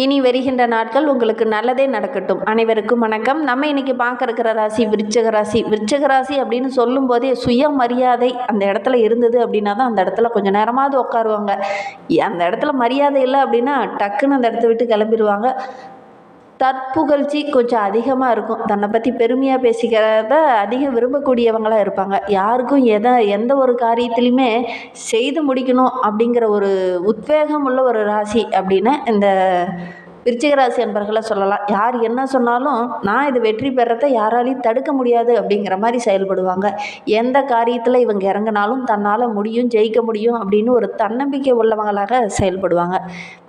இனி வருகின்ற நாட்கள் உங்களுக்கு நல்லதே நடக்கட்டும். அனைவருக்கும் வணக்கம். நம்ம இன்னைக்கு பார்க்க இருக்கிற ராசி விருச்சக ராசி. விருச்சக ராசி அப்படின்னு சொல்லும்போதே சுயமரியாதை அந்த இடத்துல இருந்தது அப்படின்னா தான் அந்த இடத்துல கொஞ்சம் நேரமாவது உட்காருவாங்க. அந்த இடத்துல மரியாதை இல்லை அப்படின்னா டக்குன்னு அந்த இடத்த விட்டு கிளம்பிடுவாங்க தற்புகழ்ச்சி கொஞ்சம் அதிகமாக இருக்கும். தன்னை பற்றி பெருமையாக பேசிக்கிறத அதிகம் விரும்பக்கூடியவங்களாக இருப்பாங்க. யாருக்கும் எதை எந்த ஒரு காரியத்திலையுமே செய்து முடிக்கணும் அப்படிங்கிற ஒரு உத்வேகம் உள்ள ஒரு ராசி அப்படின்னு இந்த விருச்சிகராசி அன்பர்களை சொல்லலாம். யார் என்ன சொன்னாலும் நான் இது வெற்றி பெறத்தை யாராலையும் தடுக்க முடியாது அப்படிங்கிற மாதிரி செயல்படுவாங்க. எந்த காரியத்தில் இவங்க இறங்கினாலும் தன்னால் முடியும் ஜெயிக்க முடியும் அப்படின்னு ஒரு தன்னம்பிக்கை உள்ளவங்களாக செயல்படுவாங்க.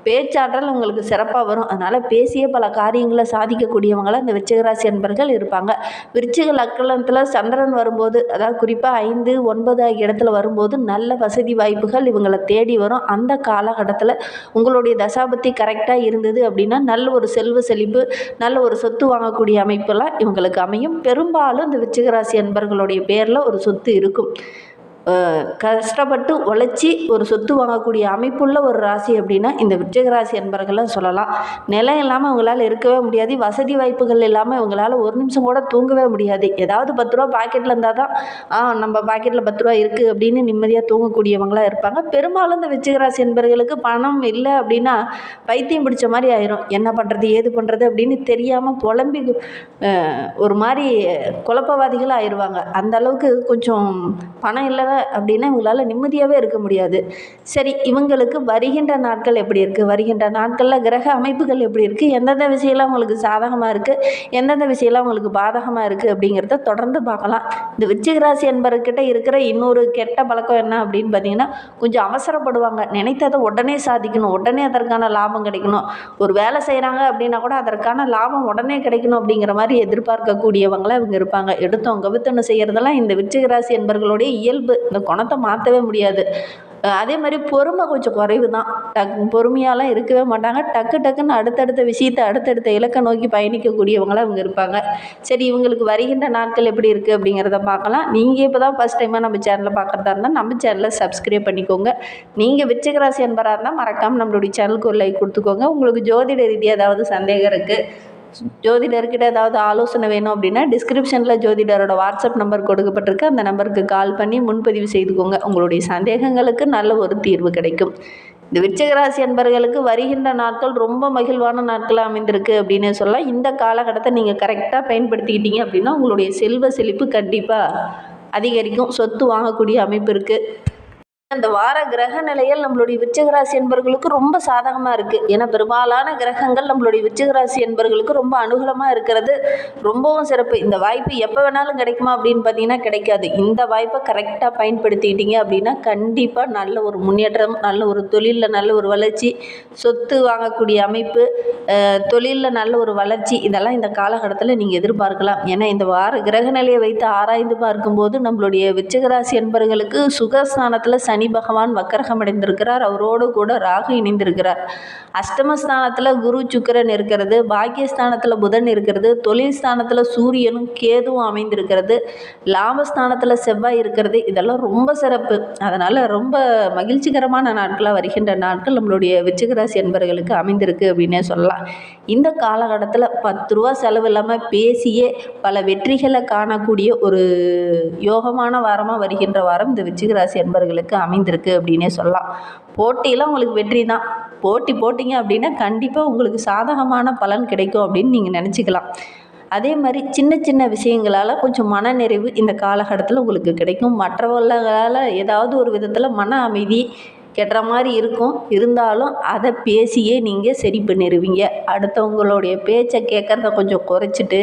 பேச்சாற்றல் உங்களுக்கு சிறப்பாக வரும். அதனால் பேசிய பல காரியங்களை சாதிக்கக்கூடியவங்களாக இந்த விருச்சிகராசி அன்பர்கள் இருப்பாங்க. விருச்சிக லக்கணத்தில் சந்திரன் வரும்போது அதாவது குறிப்பாக ஐந்து ஒன்பது ஆகிய இடத்துல வரும்போது நல்ல வசதி வாய்ப்புகள் இவங்களை தேடி வரும். அந்த காலகட்டத்தில் உங்களுடைய தசாபத்தி கரெக்டாக இருந்தது அப்படின்னா நல்ல ஒரு செல்வ செழிப்பு நல்ல ஒரு சொத்து வாங்கக்கூடிய அமைப்பெல்லாம் இவங்களுக்கு அமையும். பெரும்பாலும் இந்த விருச்சிகராசி அன்பர்களுடைய பேரில் ஒரு சொத்து இருக்கும். கஷ்டப்பட்டு உழைச்சி ஒரு சொத்து வாங்கக்கூடிய அமைப்புள்ள ஒரு ராசி அப்படின்னா இந்த விருச்சிக ராசி அன்பர்களை சொல்லலாம். நிலம் இல்லாமல் அவங்களால இருக்கவே முடியாது. வசதி வாய்ப்புகள் இல்லாமல் இவங்களால் ஒரு நிமிஷம் கூட தூங்கவே முடியாது. ஏதாவது பத்து ரூபா பாக்கெட்டில் இருந்தால் தான் ஆ நம்ம பாக்கெட்டில் பத்து ரூபா இருக்குது அப்படின்னு நிம்மதியாக தூங்கக்கூடியவங்களாக இருப்பாங்க. பெரும்பாலும் இந்த விருச்சிக ராசி பணம் இல்லை அப்படின்னா பைத்தியம் பிடிச்ச மாதிரி ஆயிரும். என்ன பண்ணுறது ஏது பண்ணுறது அப்படின்னு தெரியாமல் புலம்பி ஒரு மாதிரி குழப்பவாதிகள் ஆயிடுவாங்க அந்த அளவுக்கு கொஞ்சம் பணம் இல்லைன்னா அப்படின்னா இவங்களால நிம்மதியாகவே இருக்க முடியாது. சரி இவங்களுக்கு வருகின்ற நாட்கள் எப்படி இருக்குது வருகின்ற நாட்களில் கிரக அமைப்புகள் எப்படி இருக்குது எந்தெந்த விஷயம்லாம் உங்களுக்கு சாதகமாக இருக்குது எந்தெந்த விஷயம்லாம் உங்களுக்கு பாதகமாக இருக்குது அப்படிங்கிறத தொடர்ந்து பார்க்கலாம். இந்த விருச்சிக ராசி என்பவர்கிட்ட இருக்கிற இன்னொரு கெட்ட பழக்கம் என்ன அப்படின்னு பார்த்தீங்கன்னா கொஞ்சம் அவசரப்படுவாங்க. நினைத்ததை உடனே சாதிக்கணும். உடனே அதற்கான லாபம் கிடைக்கணும். ஒரு வேலை செய்கிறாங்க அப்படின்னா கூட அதற்கான லாபம் உடனே கிடைக்கணும் அப்படிங்கிற மாதிரி எதிர்பார்க்கக்கூடியவங்களாக இவங்க இருப்பாங்க. எடுத்தோம் கவித்தொன்னு செய்கிறதெல்லாம் இந்த விருச்சிக ராசி என்பவர்களுடைய இயல்பு. இந்த குணத்தை மாற்றவே முடியாது. அதே மாதிரி பொறுமை கொஞ்சம் குறைவு தான் டக் பொறுமையாலாம் இருக்கவே மாட்டாங்க. டக்கு டக்குன்னு அடுத்தடுத்த விஷயத்தை அடுத்தடுத்த இலக்கை நோக்கி பயணிக்கக்கூடியவங்களாக இவங்க இருப்பாங்க. சரி இவங்களுக்கு வருகின்ற நாட்கள் எப்படி இருக்குது அப்படிங்கிறத பார்க்கலாம். நீங்கள் இப்போ தான் ஃபஸ்ட் டைமாக நம்ம சேனலில் பார்க்குறதா இருந்தால் நம்ம சேனலை சப்ஸ்கிரைப் பண்ணிக்கோங்க. நீங்கள் விச்சகராசி ராசி என்பராக இருந்தால் மறக்காமல் நம்மளுடைய சேனலுக்கு ஒரு லைக் கொடுத்துக்கோங்க. உங்களுக்கு ஜோதிட ரீதியாக ஏதாவது சந்தேகம் இருக்குது ஜோதிடர்கிட்ட ஏதாவது ஆலோசனை வேணும் அப்படின்னா டிஸ்கிரிப்ஷனில் ஜோதிடரோட வாட்ஸ்அப் நம்பர் கொடுக்கப்பட்டிருக்கு. அந்த நம்பருக்கு கால் பண்ணி முன்பதிவு செய்துக்கோங்க. உங்களுடைய சந்தேகங்களுக்கு நல்ல ஒரு தீர்வு கிடைக்கும். இந்த விருச்சிகராசி அன்பர்களுக்கு வருகின்ற நாட்கள் ரொம்ப மகிழ்வான நாட்களாக அமைந்திருக்கு அப்படின்னு சொல்லலாம். இந்த காலகட்டத்தை நீங்கள் கரெக்டாக பயன்படுத்திக்கிட்டீங்க அப்படின்னா உங்களுடைய செல்வ செழிப்பு கண்டிப்பாக அதிகரிக்கும். சொத்து வாங்கக்கூடிய அமைப்பு இருக்குது அந்த வார கிரக நிலைகள் நம்மளுடைய விருச்சிக ராசி என்பர்களுக்கு ரொம்ப சாதகமாக இருக்குது ஏன்னா பெரும்பாலான கிரகங்கள் நம்மளுடைய விருச்சிக என்பவர்களுக்கு என்பர்களுக்கு ரொம்ப அனுகூலமாக இருக்கிறது. ரொம்பவும் சிறப்பு. இந்த வாய்ப்பு எப்போ வேணாலும் கிடைக்குமா அப்படின்னு பார்த்தீங்கன்னா கிடைக்காது. இந்த வாய்ப்பை கரெக்டாக பயன்படுத்திக்கிட்டீங்க அப்படின்னா கண்டிப்பாக நல்ல ஒரு முன்னேற்றம் நல்ல ஒரு தொழிலில் நல்ல ஒரு வளர்ச்சி சொத்து வாங்கக்கூடிய அமைப்பு தொழிலில் நல்ல ஒரு வளர்ச்சி இதெல்லாம் இந்த காலகட்டத்தில் நீங்கள் எதிர்பார்க்கலாம். ஏன்னா இந்த வார கிரக நிலையை வைத்து ஆராய்ந்து பார்க்கும்போது நம்மளுடைய விருச்சிக என்பவர்களுக்கு என்பர்களுக்கு சுகஸ்தானத்தில் சனி சனி பகவான் வக்கரகம் அடைந்திருக்கிறார் அவரோடு கூட ராகு இணைந்திருக்கிறார். அஷ்டமஸ்தானத்தில் குரு சுக்கரன் இருக்கிறது பாக்கியஸ்தானத்தில் புதன் இருக்கிறது தொழில் ஸ்தானத்தில் சூரியனும் கேதுவும் அமைந்திருக்கிறது லாபஸ்தானத்தில் செவ்வாய் இருக்கிறது. இதெல்லாம் ரொம்ப சிறப்பு. அதனால் ரொம்ப மகிழ்ச்சிகரமான நாட்களாக வருகின்ற நாட்கள் நம்மளுடைய விருச்சிக என்பர்களுக்கு அமைந்திருக்கு அப்படின்னே சொல்லலாம். இந்த காலகட்டத்தில் பத்து ரூபா செலவு இல்லாமல் பேசியே பல வெற்றிகளை காணக்கூடிய ஒரு யோகமான வாரமாக வருகின்ற வாரம் இந்த விச்சிகராசி என்பவர்களுக்கு அமைந்திருக்கு அப்படின்னே சொல்லலாம். போட்டியில் உங்களுக்கு வெற்றி தான். போட்டி போட்டிங்க அப்படின்னா கண்டிப்பாக உங்களுக்கு சாதகமான பலன் கிடைக்கும் அப்படின்னு நீங்கள் நினச்சிக்கலாம். அதே மாதிரி சின்ன சின்ன விஷயங்களால் கொஞ்சம் மனநிறைவு இந்த காலகட்டத்தில் உங்களுக்கு கிடைக்கும். மற்றவர்களால் ஏதாவது ஒரு விதத்தில் மன அமைதி கெட்டுற மாதிரி இருக்கும். இருந்தாலும் அதை பேசியே நீங்கள் சரி பண்ணிடுவீங்க அடுத்தவங்களுடைய பேச்சை கேட்குறத கொஞ்சம் குறைச்சிட்டு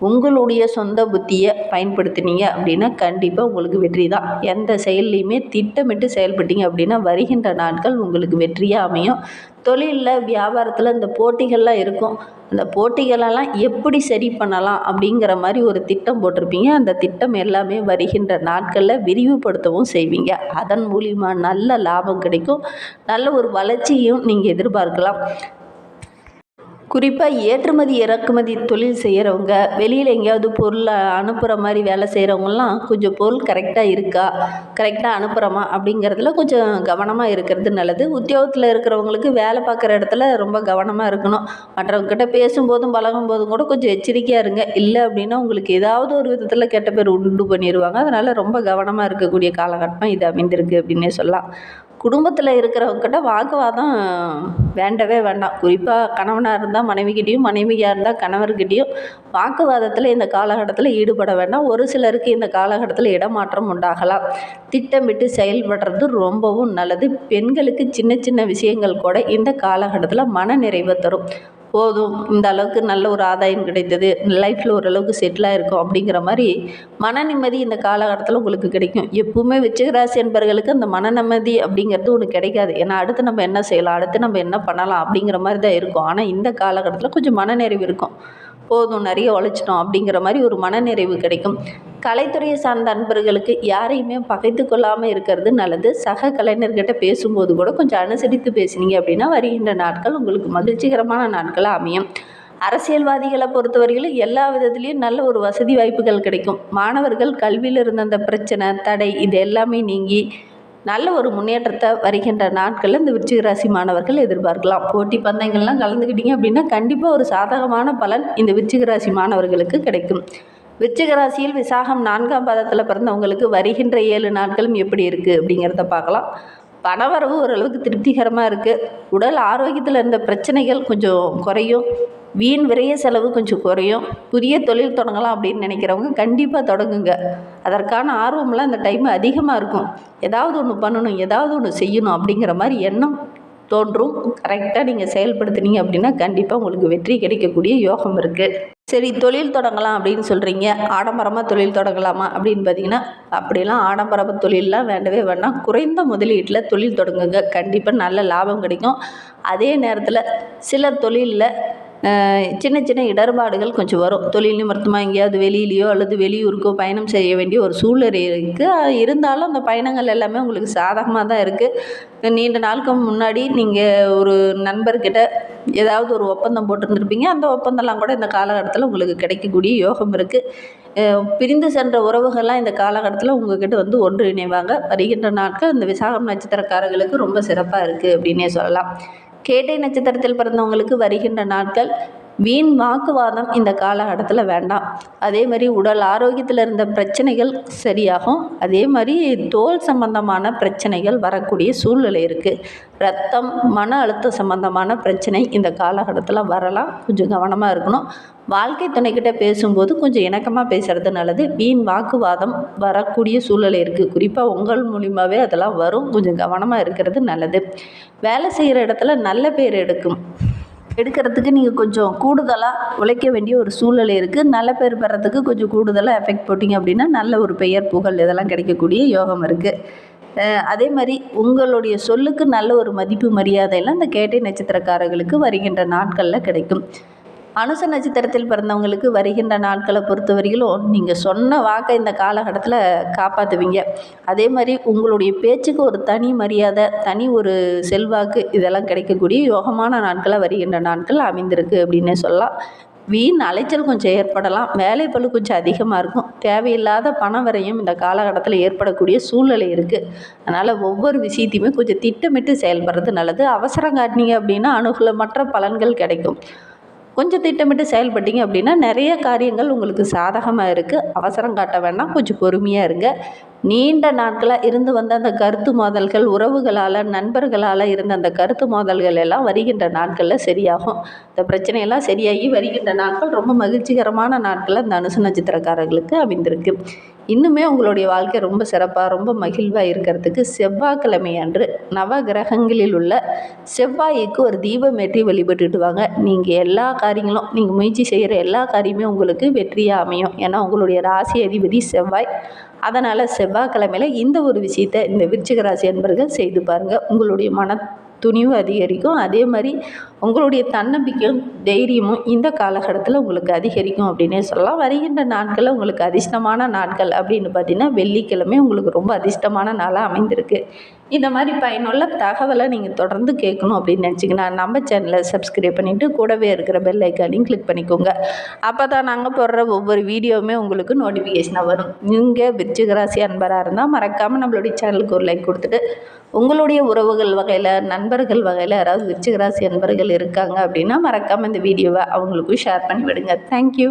உங்களுடைய சொந்த புத்தியை பயன்படுத்தினீங்க அப்படின்னா கண்டிப்பாக உங்களுக்கு வெற்றி தான் எந்த செயல்லையுமே திட்டமிட்டு செயல்பட்டீங்க அப்படின்னா வருகின்ற நாட்கள் உங்களுக்கு வெற்றியாக அமையும். தொழிலில் வியாபாரத்தில் இந்த போட்டிகள்லாம் இருக்கும். அந்த போட்டிகளெல்லாம் எப்படி சரி பண்ணலாம் அப்படிங்கிற மாதிரி ஒரு திட்டம் போட்டிருப்பீங்க. அந்த திட்டம் எல்லாமே வருகின்ற நாட்களில் விரிவுபடுத்தவும் செய்வீங்க. அதன் மூலிமா நல்ல லாபம் கிடைக்கும். நல்ல ஒரு வளர்ச்சியும் நீங்கள் எதிர்பார்க்கலாம். குறிப்பாக ஏற்றுமதி இறக்குமதி தொழில் செய்கிறவங்க வெளியில் எங்கேயாவது பொருளை அனுப்புகிற மாதிரி வேலை செய்கிறவங்கலாம் கொஞ்சம் பொருள் கரெக்டாக இருக்கா? கரெக்டாக அனுப்புகிறோமா அப்படிங்கிறதுல கொஞ்சம் கவனமாக இருக்கிறது நல்லது. உத்தியோகத்தில் இருக்கிறவங்களுக்கு வேலை பார்க்குற இடத்துல ரொம்ப கவனமாக இருக்கணும். மற்றவங்கக்கிட்ட பேசும்போதும் பழகும் போதும் கூட கொஞ்சம் எச்சரிக்கையாக இருங்க. இல்லை அப்படின்னா உங்களுக்கு ஏதாவது ஒரு விதத்தில் கெட்ட பேர் உண்டு பண்ணிடுவாங்க அதனால் ரொம்ப கவனமாக இருக்கக்கூடிய காலகட்டம் இது அமைந்திருக்கு அப்படின்னே சொல்லலாம். குடும்பத்தில் இருக்கிறவங்கக்கிட்ட வாக்குவாதம் வேண்டவே வேண்டாம். குறிப்பாக கணவனாக இருந்தால் மனைவிக்கிட்டேயும் மனைவியாக இருந்தால் கணவர்கிட்டேயும் வாக்குவாதத்தில் இந்த காலகட்டத்தில் ஈடுபட வேண்டாம். ஒரு சிலருக்கு இந்த காலகட்டத்தில் இடமாற்றம் உண்டாகலாம். திட்டமிட்டு செயல்படுறது ரொம்பவும் நல்லது. பெண்களுக்கு சின்ன சின்ன விஷயங்கள் கூட இந்த காலகட்டத்தில் மன நிறைவை தரும். போதும். இந்த அளவுக்கு நல்ல ஒரு ஆதாயம் கிடைத்தது. லைஃப்பில் ஓரளவுக்கு செட்டிலாக இருக்கும் அப்படிங்கிற மாதிரி மன நிம்மதி இந்த காலகட்டத்தில் உங்களுக்கு கிடைக்கும். எப்பவுமே விச்சகராசி என்பவர்களுக்கு அந்த மன நிம்மதி அப்படிங்கிறது ஒன்று கிடைக்காது. ஏன்னா அடுத்து நம்ம என்ன செய்யலாம்? அடுத்து நம்ம என்ன பண்ணலாம்? அப்படிங்கிற மாதிரி தான் இருக்கும். ஆனால் இந்த காலகட்டத்தில் கொஞ்சம் மனநிறைவு இருக்கும். போதும் நிறைய உழைச்சிட்டோம் அப்படிங்கிற மாதிரி ஒரு மனநிறைவு கிடைக்கும். கலைத்துறையை சார்ந்த அன்பர்களுக்கு யாரையுமே பகைத்து கொள்ளாமல் இருக்கிறது நல்லது. சக கலைஞர்கிட்ட பேசும்போது கூட கொஞ்சம் அனுசரித்து பேசுனீங்க அப்படின்னா வருகின்ற நாட்கள் உங்களுக்கு மகிழ்ச்சிகரமான நாட்களாக அமையும். அரசியல்வாதிகளை பொறுத்தவரையிலும் எல்லா விதத்துலேயும் நல்ல ஒரு வசதி வாய்ப்புகள் கிடைக்கும். மாணவர்கள் கல்வியில் இருந்த அந்த பிரச்சனை தடை இது எல்லாமே நீங்கி நல்ல ஒரு முன்னேற்றத்தை வருகின்ற நாட்களில் இந்த விருச்சிக ராசி மாணவர்கள் எதிர்பார்க்கலாம். போட்டி பந்தயங்கள்லாம் கலந்துக்கிட்டீங்க அப்படின்னா கண்டிப்பாக ஒரு சாதகமான பலன் இந்த விருச்சிக ராசி மாணவர்களுக்கு கிடைக்கும். விருச்சிக ராசியில் விசாகம் நான்காம் பாதத்தில் பிறந்தவங்களுக்கு வருகின்ற ஏழு நாட்களும் எப்படி இருக்குது அப்படிங்கிறத பார்க்கலாம். பணவரவு ஓரளவுக்கு திருப்திகரமாக இருக்குது உடல் ஆரோக்கியத்தில் இருந்த பிரச்சனைகள் கொஞ்சம் குறையும். வீண் விரைய செலவு கொஞ்சம் குறையும். புதிய தொழில் தொடங்கலாம் அப்படின்னு நினைக்கிறவங்க கண்டிப்பாக தொடங்குங்க. அதற்கான ஆர்வம்லாம் அந்த டைம் அதிகமாக இருக்கும். ஏதாவது ஒன்று பண்ணணும் ஏதாவது ஒன்று செய்யணும் அப்படிங்கிற மாதிரி எண்ணம் தோன்றும். கரெக்டாக நீங்கள் செயல்படுத்துனீங்க அப்படின்னா கண்டிப்பாக உங்களுக்கு வெற்றி கிடைக்கக்கூடிய யோகம் இருக்குது சரி தொழில் தொடங்கலாம் அப்படின்னு சொல்கிறீங்க ஆடம்பரமாக தொழில் தொடங்கலாமா அப்படின்னு பார்த்தீங்கன்னா அப்படிலாம் ஆடம்பர தொழிலெலாம் வேண்டவே வேண்டாம். குறைந்த முதலீட்டில் தொழில் தொடங்குங்க. கண்டிப்பாக நல்ல லாபம் கிடைக்கும். அதே நேரத்தில் சில தொழிலில் சின்ன சின்ன இடர்பாடுகள் கொஞ்சம் வரும். தொழில் நிமித்தமாக எங்கேயாவது வெளியிலையோ அல்லது வெளியூருக்கோ பயணம் செய்ய வேண்டிய ஒரு சூழ்நிலை இருக்குது இருந்தாலும் அந்த பயணங்கள் எல்லாமே உங்களுக்கு சாதகமாக தான் இருக்குது நீண்ட நாளுக்கு முன்னாடி நீங்கள் ஒரு நண்பர்கிட்ட ஏதாவது ஒரு ஒப்பந்தம் போட்டிருந்துருப்பீங்க. அந்த ஒப்பந்தம்லாம் கூட இந்த காலகட்டத்தில் உங்களுக்கு கிடைக்கக்கூடிய யோகம் இருக்குது பிரிந்து சென்ற உறவுகள்லாம் இந்த காலகட்டத்தில் உங்ககிட்ட வந்து ஒன்று இணைவாங்க வருகின்ற நாட்கள் இந்த விசாகம் நட்சத்திரக்காரர்களுக்கு ரொம்ப சிறப்பாக இருக்குது அப்படின்னே சொல்லலாம். கேட்டை நட்சத்திரத்தில் பிறந்தவங்களுக்கு வருகின்ற நாட்கள். வீண் வாக்குவாதம் இந்த காலகட்டத்தில் வேண்டாம். அதே மாதிரி உடல் ஆரோக்கியத்தில் இருந்த பிரச்சனைகள் சரியாகும். அதே மாதிரி தோல் சம்பந்தமான பிரச்சனைகள் வரக்கூடிய சூழ்நிலை இருக்குது ரத்தம் மன அழுத்தம் சம்பந்தமான பிரச்சனை இந்த காலகட்டத்தில் வரலாம். கொஞ்சம் கவனமாக இருக்கணும். வாழ்க்கை துணைக்கிட்ட பேசும்போது கொஞ்சம் இணக்கமாக பேசுகிறது நல்லது. வீண் வாக்குவாதம் வரக்கூடிய சூழ்நிலை இருக்குது குறிப்பாக உங்கள் மூலியமாகவே அதெல்லாம் வரும். கொஞ்சம் கவனமாக இருக்கிறது நல்லது. வேலை செய்கிற இடத்துல நல்ல பேர் எடுக்கும். எடுக்கிறதுக்கு நீங்கள் கொஞ்சம் கூடுதலாக உழைக்க வேண்டிய ஒரு சூழ்நிலை இருக்குது நல்ல பேர் பெறத்துக்கு கொஞ்சம் கூடுதலாக எஃபெக்ட் போட்டிங்க அப்படின்னா நல்ல ஒரு பெயர் புகழ் இதெல்லாம் கிடைக்கக்கூடிய யோகம் இருக்குது அதே மாதிரி உங்களுடைய சொல்லுக்கு நல்ல ஒரு மதிப்பு மரியாதையெல்லாம் இந்த கேட்டை நட்சத்திரக்காரர்களுக்கு வருகின்ற நாட்களில் கிடைக்கும். அனுச நட்சத்திரத்தில் பிறந்தவங்களுக்கு வருகின்ற நாட்களை பொறுத்தவரையிலும் நீங்கள் சொன்ன வாக்கை இந்த காலகட்டத்தில் காப்பாற்றுவீங்க அதே மாதிரி உங்களுடைய பேச்சுக்கு ஒரு தனி மரியாதை தனி ஒரு செல்வாக்கு இதெல்லாம் கிடைக்கக்கூடிய யோகமான நாட்களாக வருகின்ற நாட்கள் அமைந்திருக்கு அப்படின்னே சொல்லலாம். வீண் அலைச்சல் கொஞ்சம் ஏற்படலாம். வேலைப்பளு கொஞ்சம் அதிகமாக இருக்கும். தேவையில்லாத பண வரையும் இந்த காலகட்டத்தில் ஏற்படக்கூடிய சூழ்நிலை இருக்குது அதனால் ஒவ்வொரு விஷயத்தையுமே கொஞ்சம் திட்டமிட்டு செயல்படுறது நல்லது. அவசரம் காட்டினீங்க அப்படின்னா அனுகூலமற்ற பலன்கள் கிடைக்கும். கொஞ்சம் திட்டமிட்டு செயல்பட்டீங்க அப்படின்னா நிறைய காரியங்கள் உங்களுக்கு சாதகமாக இருக்குது அவசரம் காட்ட வேண்டாம். கொஞ்சம் பொறுமையாக இருங்க. நீண்ட நாட்களாக இருந்து வந்த அந்த கருத்து மோதல்கள் உறவுகளால் நண்பர்களால் இருந்த அந்த கருத்து மோதல்கள் எல்லாம் வருகின்ற நாட்களில் சரியாகும். இந்த பிரச்சனையெல்லாம் சரியாகி வருகின்ற நாட்கள் ரொம்ப மகிழ்ச்சிகரமான நாட்களில் அந்த அனுசு நட்சத்திரக்காரர்களுக்கு அமைந்திருக்கு. இன்னுமே உங்களுடைய வாழ்க்கை ரொம்ப சிறப்பாக ரொம்ப மகிழ்வாக இருக்கிறதுக்கு செவ்வாய்க்கிழமை அன்று நவ கிரகங்களில் உள்ள செவ்வாய்க்கு ஒரு தீபம் ஏற்றி வழிபட்டுட்டு வாங்க. நீங்கள் எல்லா காரியங்களும் நீங்கள் முயற்சி செய்கிற எல்லா காரியமே உங்களுக்கு வெற்றியாக அமையும். ஏன்னா உங்களுடைய ராசி அதிபதி செவ்வாய். அதனால் செவ்வாய்க்கிழமையில் இந்த ஒரு விஷயத்தை இந்த விருச்சிக ராசி அன்பர்கள் செய்து பாருங்கள் உங்களுடைய மன துணிவு அதிகரிக்கும். அதே மாதிரி உங்களுடைய தன்னம்பிக்கையும் தைரியமும் இந்த காலகட்டத்தில் உங்களுக்கு அதிகரிக்கும் அப்படின்னே சொல்லலாம். வருகின்ற நாட்களில் உங்களுக்கு அதிர்ஷ்டமான நாட்கள் அப்படின்னு பார்த்தீங்கன்னா வெள்ளிக்கிழமை உங்களுக்கு ரொம்ப அதிர்ஷ்டமான நாளாக அமைந்திருக்கு. இந்த மாதிரி பயனுள்ள தகவலை நீங்கள் தொடர்ந்து கேட்கணும் அப்படின்னு நினச்சிங்கன்னா நம்ம சேனலை சப்ஸ்கிரைப் பண்ணிவிட்டு கூடவே இருக்கிற பெல் ஐக்கானையும் கிளிக் பண்ணிக்கோங்க. அப்போ தான் நாங்கள் போடுற ஒவ்வொரு வீடியோவுமே உங்களுக்கு நோட்டிஃபிகேஷனாக வரும். நீங்கள் விருச்சிகராசி அன்பராக இருந்தால் மறக்காமல் நம்மளுடைய சேனலுக்கு ஒரு லைக் கொடுத்துட்டு உங்களுடைய உறவுகள் வகையில் நண்பர்கள் வகையில் யாராவது விருச்சிகராசி அன்பர்கள் இருக்காங்க அப்படின்னா மறக்காமல் இந்த வீடியோவை அவங்களுக்கும் ஷேர் பண்ணி விடுங்க. தேங்க்யூ